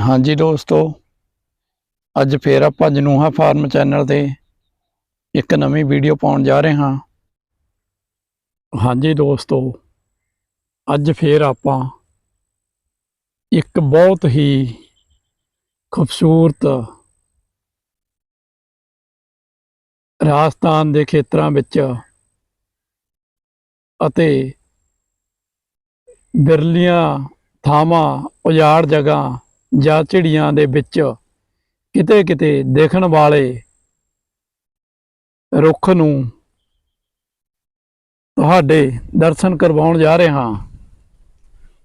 ਹਾਂਜੀ ਦੋਸਤੋ, ਅੱਜ ਫੇਰ ਆਪਾਂ ਜਨੂਹਾ ਫਾਰਮ ਚੈਨਲ ਤੇ ਇੱਕ ਨਵੀਂ ਵੀਡੀਓ ਪਾਉਣ ਜਾ ਰਹੇ ਹਾਂ। ਹਾਂਜੀ ਦੋਸਤੋ, ਅੱਜ ਫੇਰ ਆਪਾਂ ਇੱਕ ਬਹੁਤ ਹੀ ਖੂਬਸੂਰਤ ਰਾਜਸਥਾਨ ਦੇ ਖੇਤਰਾਂ ਵਿੱਚ ਅਤੇ ਬਿਰਲੀਆਂ ਥਾਵਾਂ, ਉਜਾੜ ਜਗ੍ਹਾ ਜਾਂ ਝਿੜੀਆਂ ਦੇ ਵਿੱਚ ਕਿਤੇ ਕਿਤੇ ਦੇਖਣ ਵਾਲੇ ਰੁੱਖ ਨੂੰ ਤੁਹਾਡੇ ਦਰਸ਼ਨ ਕਰਵਾਉਣ ਜਾ ਰਹੇ ਹਾਂ,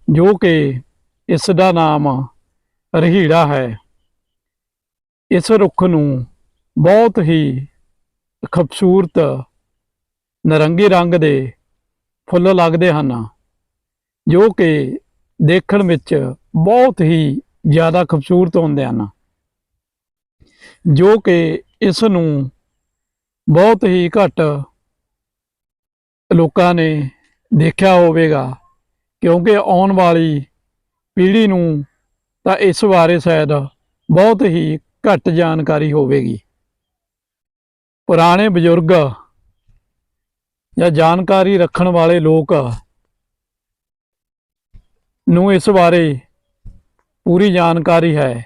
ਜੋ ਕਿ ਇਸ ਦਾ ਨਾਮ ਰਹੀੜਾ ਹੈ। ਇਸ ਰੁੱਖ ਨੂੰ ਬਹੁਤ ਹੀ ਖੂਬਸੂਰਤ ਨਰੰਗੀ ਰੰਗ ਦੇ ਫੁੱਲ ਲੱਗਦੇ ਹਨ, ਜੋ ਕਿ ਦੇਖਣ ਵਿੱਚ ਬਹੁਤ ਹੀ ਜ਼ਿਆਦਾ ਖੂਬਸੂਰਤ ਹੁੰਦੇ ਹਨ। ਜੋ ਕਿ ਇਸ ਨੂੰ ਬਹੁਤ ਹੀ ਘੱਟ ਲੋਕਾਂ ਨੇ ਦੇਖਿਆ ਹੋਵੇਗਾ, ਕਿਉਂਕਿ ਆਉਣ ਵਾਲੀ ਪੀੜ੍ਹੀ ਨੂੰ ਤਾਂ ਇਸ ਬਾਰੇ ਸ਼ਾਇਦ ਬਹੁਤ ਹੀ ਘੱਟ ਜਾਣਕਾਰੀ ਹੋਵੇਗੀ। ਪੁਰਾਣੇ ਬਜ਼ੁਰਗ ਜਾਂ ਜਾਣਕਾਰੀ ਰੱਖਣ ਵਾਲੇ ਲੋਕ ਨੂੰ ਇਸ ਬਾਰੇ ਪੂਰੀ ਜਾਣਕਾਰੀ ਹੈ।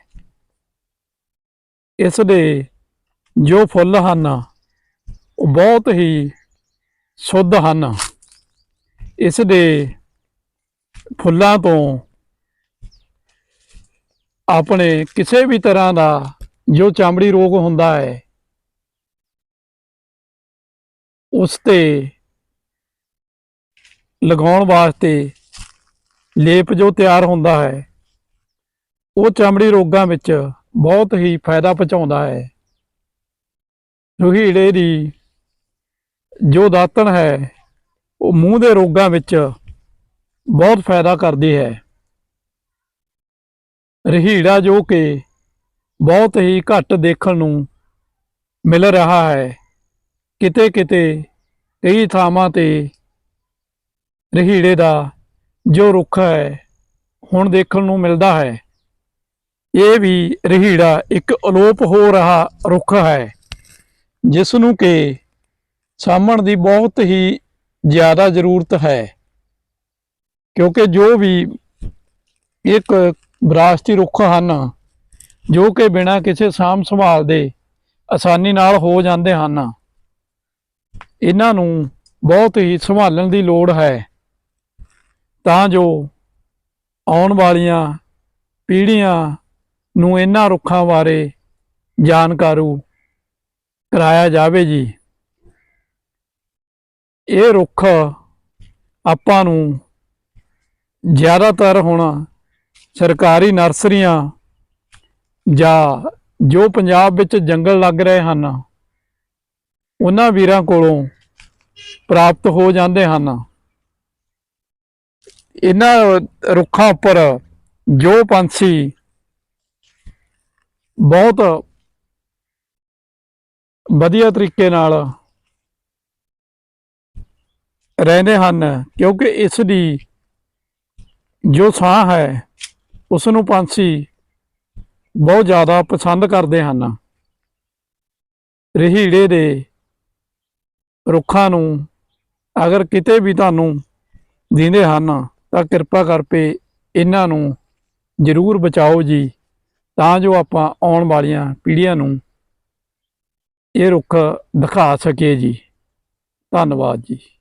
ਇਸ ਦੇ ਜੋ ਫੁੱਲ ਹਨ, ਉਹ ਬਹੁਤ ਹੀ ਸ਼ੁੱਧ ਹਨ। ਇਸ ਦੇ ਫੁੱਲਾਂ ਤੋਂ ਆਪਣੇ ਕਿਸੇ ਵੀ ਤਰ੍ਹਾਂ ਦਾ ਜੋ ਚਮੜੀ ਰੋਗ ਹੁੰਦਾ ਹੈ, ਉਸ ਤੇ ਲਗਾਉਣ ਵਾਸਤੇ ਲੇਪ ਜੋ ਤਿਆਰ ਹੁੰਦਾ ਹੈ ਉਹ ਚਮੜੀ ਰੋਗਾਂ ਵਿੱਚ ਬਹੁਤ ਹੀ ਫਾਇਦਾ ਪਹੁੰਚਾਉਂਦਾ ਹੈ। ਰੋਹੀੜੇ ਦੀ ਜੋ ਦਾਤਣ ਹੈ, ਉਹ ਮੂੰਹ ਦੇ ਰੋਗਾਂ ਵਿੱਚ ਬਹੁਤ ਫਾਇਦਾ ਕਰਦੀ ਹੈ। ਰਹੀੜਾ ਜੋ ਕਿ ਬਹੁਤ ਹੀ ਘੱਟ ਦੇਖਣ ਨੂੰ ਮਿਲ ਰਿਹਾ ਹੈ। ਕਿਤੇ ਕਿਤੇ ਕਈ ਥਾਵਾਂ ਤੇ ਰਹੀੜੇ ਦਾ ਜੋ ਰੁੱਖ ਹੈ, ਹੁਣ ਦੇਖਣ ਨੂੰ ਮਿਲਦਾ ਹੈ। ਇਹ ਵੀ ਰਹੀੜਾ ਇੱਕ ਅਲੋਪ ਹੋ ਰਿਹਾ ਰੁੱਖ ਹੈ ਜਿਸ ਨੂੰ ਕਿ ਸਾਂਭਣ ਦੀ ਬਹੁਤ ਹੀ ਜ਼ਿਆਦਾ ਜ਼ਰੂਰਤ ਹੈ। ਕਿਉਂਕਿ ਜੋ ਵੀ ਇੱਕ ਵਿਰਾਸਤੀ ਰੁੱਖ ਹਨ, ਜੋ ਕਿ ਬਿਨਾਂ ਕਿਸੇ ਸਾਂਭ ਸੰਭਾਲ ਦੇ ਆਸਾਨੀ ਨਾਲ ਹੋ ਜਾਂਦੇ ਹਨ, ਇਹਨਾਂ ਨੂੰ ਬਹੁਤ ਹੀ ਸੰਭਾਲਣ ਦੀ ਲੋੜ ਹੈ। ਤਾਂ ਜੋ ਆਉਣ ਵਾਲੀਆਂ ਪੀੜ੍ਹੀਆਂ ਨੂੰ ਇਹਨਾਂ ਰੁੱਖਾਂ ਬਾਰੇ ਜਾਣਕਾਰੂ ਕਰਾਇਆ ਜਾਵੇ ਜੀ। ਇਹ ਰੁੱਖ ਆਪਾਂ ਨੂੰ ਜ਼ਿਆਦਾਤਰ ਹੁਣ ਸਰਕਾਰੀ ਨਰਸਰੀਆਂ ਜਾਂ ਜੋ ਪੰਜਾਬ ਵਿੱਚ ਜੰਗਲ ਲੱਗ ਰਹੇ ਹਨ, ਉਹਨਾਂ ਵੀਰਾਂ ਕੋਲੋਂ ਪ੍ਰਾਪਤ ਹੋ ਜਾਂਦੇ ਹਨ। ਇਹਨਾਂ ਰੁੱਖਾਂ ਉੱਪਰ ਜੋ ਪੰਛੀ ਬਹੁਤ ਵਧੀਆ ਤਰੀਕੇ ਨਾਲ ਰਹਿੰਦੇ ਹਨ, ਕਿਉਂਕਿ ਇਸ ਦੀ ਜੋ ਸਾਹ ਹੈ, ਉਸ ਨੂੰ ਪੰਛੀ ਬਹੁਤ ਜ਼ਿਆਦਾ ਪਸੰਦ ਕਰਦੇ ਹਨ। ਰਹੀੜੇ ਦੇ ਰੁੱਖਾਂ ਨੂੰ ਅਗਰ ਕਿਤੇ ਵੀ ਤੁਹਾਨੂੰ ਦਿੰਦੇ ਹਨ, ਤਾਂ ਕਿਰਪਾ ਕਰਕੇ ਇਹਨਾਂ ਨੂੰ ਜ਼ਰੂਰ ਬਚਾਓ ਜੀ। ਤਾਂ ਜੋ ਆਪਾਂ ਆਉਣ ਵਾਲੀਆਂ ਪੀੜ੍ਹੀਆਂ ਨੂੰ ਇਹ ਰੁੱਖ ਦਿਖਾ ਸਕੀਏ ਜੀ। ਧੰਨਵਾਦ ਜੀ।